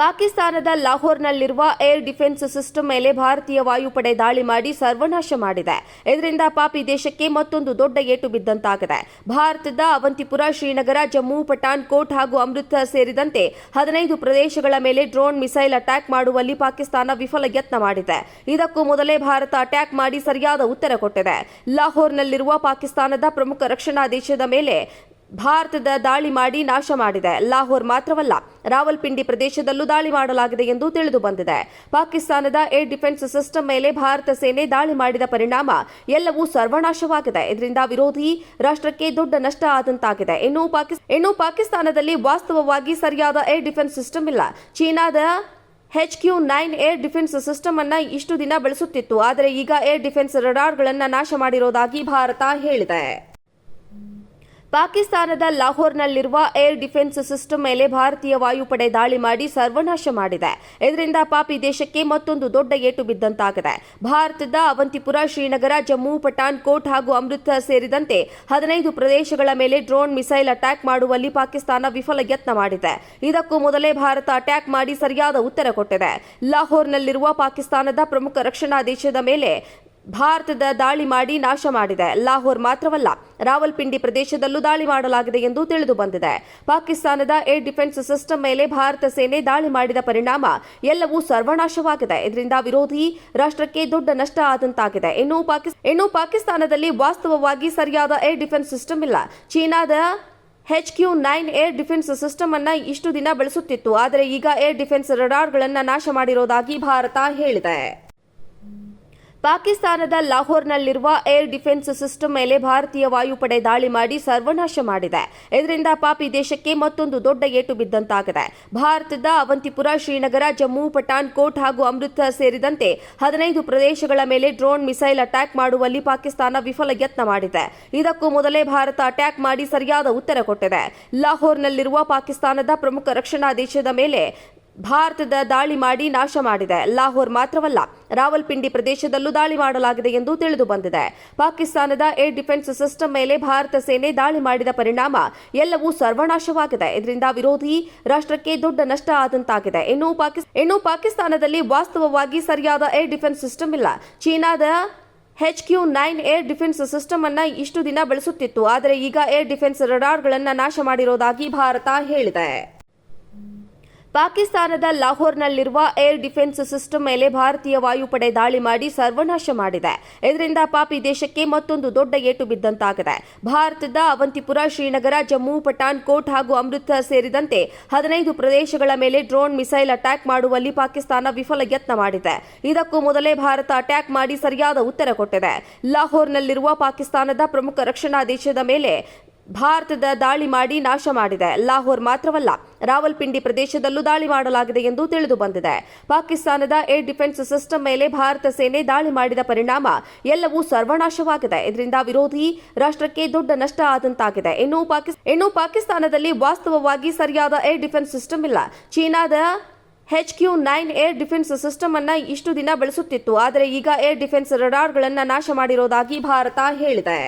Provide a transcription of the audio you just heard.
ಪಾಕಿಸ್ತಾನದ ಲಾಹೋರ್ನಲ್ಲಿರುವ air defence system ಮೇಲೆ ಭಾರತೀಯ ವಾಯುಪಡೆ ದಾಳಿ ಮಾಡಿ ಸರ್ವನಾಶ ಮಾಡಿದೆ. ಇದರಿಂದ ಪಾಪಿ ದೇಶಕ್ಕೆ ಮತ್ತೊಂದು ದೊಡ್ಡ ಏಟು ಬಿದ್ದಂತಾಗಿದೆ. ಭಾರತದ ಅವಂತಿಪುರ, ಶ್ರೀನಗರ, ಜಮ್ಮು, ಪಠಾಣ್ಕೋಟ್ ಹಾಗೂ ಅಮೃತಸರ್ ಸೇರಿದಂತೆ ಹದಿನೈದು ಪ್ರದೇಶಗಳ ಮೇಲೆ ಡ್ರೋನ್ ಮಿಸೈಲ್ ಅಟ್ಯಾಕ್ ಮಾಡುವಲ್ಲಿ ಪಾಕಿಸ್ತಾನ ವಿಫಲ ಯತ್ನ ಮಾಡಿದೆ. ಇದಕ್ಕೂ ಮೊದಲೇ ಭಾರತ ಅಟ್ಯಾಕ್ ಮಾಡಿ ಸರಿಯಾದ ಉತ್ತರ ಕೊಟ್ಟಿದೆ. ಲಾಹೋರ್ನಲ್ಲಿರುವ ಪಾಕಿಸ್ತಾನದ ಪ್ರಮುಖ ರಕ್ಷಣಾ ದೇಶದ ಮೇಲೆ ಭಾರತದ ದಾಳಿ ಮಾಡಿ ನಾಶ ಮಾಡಿದೆ. ಲಾಹೋರ್ ಮಾತ್ರವಲ್ಲ, ರಾವಲ್ಪಿಂಡಿ ಪ್ರದೇಶದಲ್ಲೂ ದಾಳಿ ಮಾಡಲಾಗಿದೆ ಎಂದು ತಿಳಿದು ಬಂದಿದೆ. ಪಾಕಿಸ್ತಾನದ ಏರ್ ಡಿಫೆನ್ಸ್ ಸಿಸ್ಟಮ್ ಮೇಲೆ ಭಾರತ ಸೇನೆ ದಾಳಿ ಮಾಡಿದ ಪರಿಣಾಮ ಎಲ್ಲವೂ ಸರ್ವನಾಶವಾಗಿದೆ. ಇದರಿಂದ ವಿರೋಧಿ ರಾಷ್ಟ್ರಕ್ಕೆ ದೊಡ್ಡ ನಷ್ಟ ಆದಂತಾಗಿದೆ. ಇನ್ನು ಪಾಕಿಸ್- ಇನ್ನು ಪಾಕಿಸ್ತಾನದಲ್ಲಿ ವಾಸ್ತವವಾಗಿ ಸರಿಯಾದ ಏರ್ ಡಿಫೆನ್ಸ್ ಸಿಸ್ಟಮ್ ಇಲ್ಲ. ಚೀನಾದ H Q nine air defence system ಅನ್ನ ಇಷ್ಟು ದಿನ ಬಳಸುತ್ತಿತ್ತು. ಆದರೆ ಈಗ ಏರ್ ಡಿಫೆನ್ಸ್ ರಡಾರ್ಗಳನ್ನು ನಾಶ ಮಾಡಿರೋದಾಗಿ ಭಾರತ ಹೇಳಿದೆ. ಪಾಕಿಸ್ತಾನದ ಲಾಹೋರ್ನಲ್ಲಿರುವ ಏರ್ ಡಿಫೆನ್ಸ್ ಸಿಸ್ಟಮ್ ಮೇಲೆ ಭಾರತೀಯ ವಾಯುಪಡೆ ದಾಳಿ ಮಾಡಿ ಸರ್ವನಾಶ ಮಾಡಿದೆ. ಇದರಿಂದ ಪಾಪಿ ದೇಶಕ್ಕೆ ಮತ್ತೊಂದು ದೊಡ್ಡ ಏಟು ಬಿದ್ದಂತಾಗಿದೆ. ಭಾರತದ ಅವಂತಿಪುರ, ಶ್ರೀನಗರ, ಜಮ್ಮು ಪಠಾಣ್ಕೋಟ್ ಹಾಗೂ ಅಮೃತಸರ್ ಸೇರಿದಂತೆ ಹದಿನೈದು ಪ್ರದೇಶಗಳ ಮೇಲೆ ಡ್ರೋನ್ ಮಿಸೈಲ್ ಅಟ್ಯಾಕ್ ಮಾಡುವಲ್ಲಿ ಪಾಕಿಸ್ತಾನ ವಿಫಲ ಯತ್ನ ಮಾಡಿದೆ. ಇದಕ್ಕೂ ಮೊದಲೇ ಭಾರತ ಅಟ್ಯಾಕ್ ಮಾಡಿ ಸರಿಯಾದ ಉತ್ತರ ಕೊಟ್ಟಿದೆ. ಲಾಹೋರ್ನಲ್ಲಿರುವ ಪಾಕಿಸ್ತಾನದ ಪ್ರಮುಖ ರಕ್ಷಣಾ ದೇಶದ ಮೇಲೆ ಭಾರತದ ದಾಳಿ ಮಾಡಿ ನಾಶ ಮಾಡಿದೆ. ಲಾಹೋರ್ ಮಾತ್ರವಲ್ಲ, ರಾವಲ್ಪಿಂಡಿ ಪ್ರದೇಶದಲ್ಲೂ ದಾಳಿ ಮಾಡಲಾಗಿದೆ ಎಂದು ತಿಳಿದು ಬಂದಿದೆ. ಪಾಕಿಸ್ತಾನದ ಏರ್ ಡಿಫೆನ್ಸ್ ಸಿಸ್ಟಮ್ ಮೇಲೆ ಭಾರತ ಸೇನೆ ದಾಳಿ ಮಾಡಿದ ಪರಿಣಾಮ ಎಲ್ಲವೂ ಸರ್ವನಾಶವಾಗಿದೆ. ಇದರಿಂದ ವಿರೋಧಿ ರಾಷ್ಟ್ರಕ್ಕೆ ದೊಡ್ಡ ನಷ್ಟ ಆದಂತಾಗಿದೆ. ಇನ್ನು ಇನ್ನು ಪಾಕಿಸ್ತಾನದಲ್ಲಿ ವಾಸ್ತವವಾಗಿ ಸರಿಯಾದ ಏರ್ ಡಿಫೆನ್ಸ್ ಸಿಸ್ಟಮ್ ಇಲ್ಲ. ಚೀನಾದ H Q nine air defence system ಅನ್ನ ಇಷ್ಟು ದಿನ ಬಳಸುತ್ತಿತ್ತು. ಆದರೆ ಈಗ ಏರ್ ಡಿಫೆನ್ಸ್ ರಡಾರ್ಗಳನ್ನು ನಾಶ ಮಾಡಿರೋದಾಗಿ ಭಾರತ ಹೇಳಿದೆ. ಪಾಕಿಸ್ತಾನದ ಲಾಹೋರ್ನಲ್ಲಿರುವ ಏರ್ ಡಿಫೆನ್ಸ್ ಸಿಸ್ಟಮ್ ಮೇಲೆ ಭಾರತೀಯ ವಾಯುಪಡೆ ದಾಳಿ ಮಾಡಿ ಸರ್ವನಾಶ ಮಾಡಿದೆ. ಇದರಿಂದ ಪಾಪಿ ದೇಶಕ್ಕೆ ಮತ್ತೊಂದು ದೊಡ್ಡ ಏಟು ಬಿದ್ದಂತಾಗಿದೆ. ಭಾರತದ ಅವಂತಿಪುರ, ಶ್ರೀನಗರ, ಜಮ್ಮು ಪಠಾಣ್ಕೋಟ್ ಹಾಗೂ ಅಮೃತಸರ್ ಸೇರಿದಂತೆ ಹದಿನೈದು ಪ್ರದೇಶಗಳ ಮೇಲೆ ಡ್ರೋನ್ ಮಿಸೈಲ್ ಅಟ್ಯಾಕ್ ಮಾಡುವಲ್ಲಿ ಪಾಕಿಸ್ತಾನ ವಿಫಲ ಯತ್ನ ಮಾಡಿದೆ. ಇದಕ್ಕೂ ಮೊದಲೇ ಭಾರತ ಅಟ್ಯಾಕ್ ಮಾಡಿ ಸರಿಯಾದ ಉತ್ತರ ಕೊಟ್ಟಿದೆ. ಲಾಹೋರ್ನಲ್ಲಿರುವ ಪಾಕಿಸ್ತಾನದ ಪ್ರಮುಖ ರಕ್ಷಣಾ ದೇಶದ ಮೇಲೆ ಭಾರತದ ದಾಳಿ ಮಾಡಿ ನಾಶ ಮಾಡಿದೆ. ಲಾಹೋರ್ ಮಾತ್ರವಲ್ಲ, ರಾವಲ್ಪಿಂಡಿ ಪ್ರದೇಶದಲ್ಲೂ ದಾಳಿ ಮಾಡಲಾಗಿದೆ ಎಂದು ತಿಳಿದು ಬಂದಿದೆ. ಪಾಕಿಸ್ತಾನದ ಏರ್ ಡಿಫೆನ್ಸ್ ಸಿಸ್ಟಮ್ ಮೇಲೆ ಭಾರತ ಸೇನೆ ದಾಳಿ ಮಾಡಿದ ಪರಿಣಾಮ ಎಲ್ಲವೂ ಸರ್ವನಾಶವಾಗಿದೆ. ಇದರಿಂದ ವಿರೋಧಿ ರಾಷ್ಟ್ರಕ್ಕೆ ದೊಡ್ಡ ನಷ್ಟ ಆದಂತಾಗಿದೆ. ಇನ್ನು ಪಾಕಿಸ್- ಇನ್ನು ಪಾಕಿಸ್ತಾನದಲ್ಲಿ ವಾಸ್ತವವಾಗಿ ಸರಿಯಾದ ಏರ್ ಡಿಫೆನ್ಸ್ ಸಿಸ್ಟಮ್ ಇಲ್ಲ. ಚೀನಾದ H Q nine air defence system ಅನ್ನ ಇಷ್ಟು ದಿನ ಬಳಸುತ್ತಿತ್ತು. ಆದರೆ ಈಗ ಏರ್ ಡಿಫೆನ್ಸ್ ರಡಾರ್ಗಳನ್ನು ನಾಶ ಮಾಡಿರೋದಾಗಿ ಭಾರತ ಹೇಳಿದೆ. ಪಾಕಿಸ್ತಾನದ ಲಾಹೋರ್ನಲ್ಲಿರುವ ಏರ್ ಡಿಫೆನ್ಸ್ ಸಿಸ್ಟಮ್ ಮೇಲೆ ಭಾರತೀಯ ವಾಯುಪಡೆ ದಾಳಿ ಮಾಡಿ ಸರ್ವನಾಶ ಮಾಡಿದೆ. ಇದರಿಂದ ಪಾಪಿ ದೇಶಕ್ಕೆ ಮತ್ತೊಂದು ದೊಡ್ಡ ಏಟು ಬಿದ್ದಂತಾಗಿದೆ. ಭಾರತದ ಅವಂತಿಪುರ, ಶ್ರೀನಗರ, ಜಮ್ಮು ಪಠಾಣ್ಕೋಟ್ ಹಾಗೂ ಅಮೃತ್ಸರ್ ಸೇರಿದಂತೆ ಹದಿನೈದು ಪ್ರದೇಶಗಳ ಮೇಲೆ ಡ್ರೋನ್ ಮಿಸೈಲ್ ಅಟ್ಯಾಕ್ ಮಾಡುವಲ್ಲಿ ಪಾಕಿಸ್ತಾನ ವಿಫಲ ಯತ್ನ ಮಾಡಿದೆ. ಇದಕ್ಕೂ ಮೊದಲೇ ಭಾರತ ಅಟ್ಯಾಕ್ ಮಾಡಿ ಸರಿಯಾದ ಉತ್ತರ ಕೊಟ್ಟಿದೆ. ಲಾಹೋರ್ನಲ್ಲಿರುವ ಪಾಕಿಸ್ತಾನದ ಪ್ರಮುಖ ರಕ್ಷಣಾ ದೇಶದ ಮೇಲೆ ಭಾರತದ ದಾಳಿ ಮಾಡಿ ನಾಶ ಮಾಡಿದೆ. ಲಾಹೋರ್ ಮಾತ್ರವಲ್ಲ, ರಾವಲ್ಪಿಂಡಿ ಪ್ರದೇಶದಲ್ಲೂ ದಾಳಿ ಮಾಡಲಾಗಿದೆ ಎಂದು ತಿಳಿದು ಬಂದಿದೆ. ಪಾಕಿಸ್ತಾನದ ಏರ್ ಡಿಫೆನ್ಸ್ ಸಿಸ್ಟಮ್ ಮೇಲೆ ಭಾರತ ಸೇನೆ ದಾಳಿ ಮಾಡಿದ ಪರಿಣಾಮ ಎಲ್ಲವೂ ಸರ್ವನಾಶವಾಗಿದೆ. ಇದರಿಂದ ವಿರೋಧಿ ರಾಷ್ಟ್ರಕ್ಕೆ ದೊಡ್ಡ ನಷ್ಟ ಆದಂತಾಗಿದೆ. ಇನ್ನು ಇನ್ನು ಪಾಕಿಸ್ತಾನದಲ್ಲಿ ವಾಸ್ತವವಾಗಿ ಸರಿಯಾದ ಏರ್ ಡಿಫೆನ್ಸ್ ಸಿಸ್ಟಮ್ ಇಲ್ಲ. ಚೀನಾದ H Q nine air defence system ಅನ್ನ ಇಷ್ಟು ದಿನ ಬಳಸುತ್ತಿತ್ತು. ಆದರೆ ಈಗ ಏರ್ ಡಿಫೆನ್ಸ್ ರಡಾರ್ಗಳನ್ನು ನಾಶ ಮಾಡಿರೋದಾಗಿ ಭಾರತ ಹೇಳಿದೆ.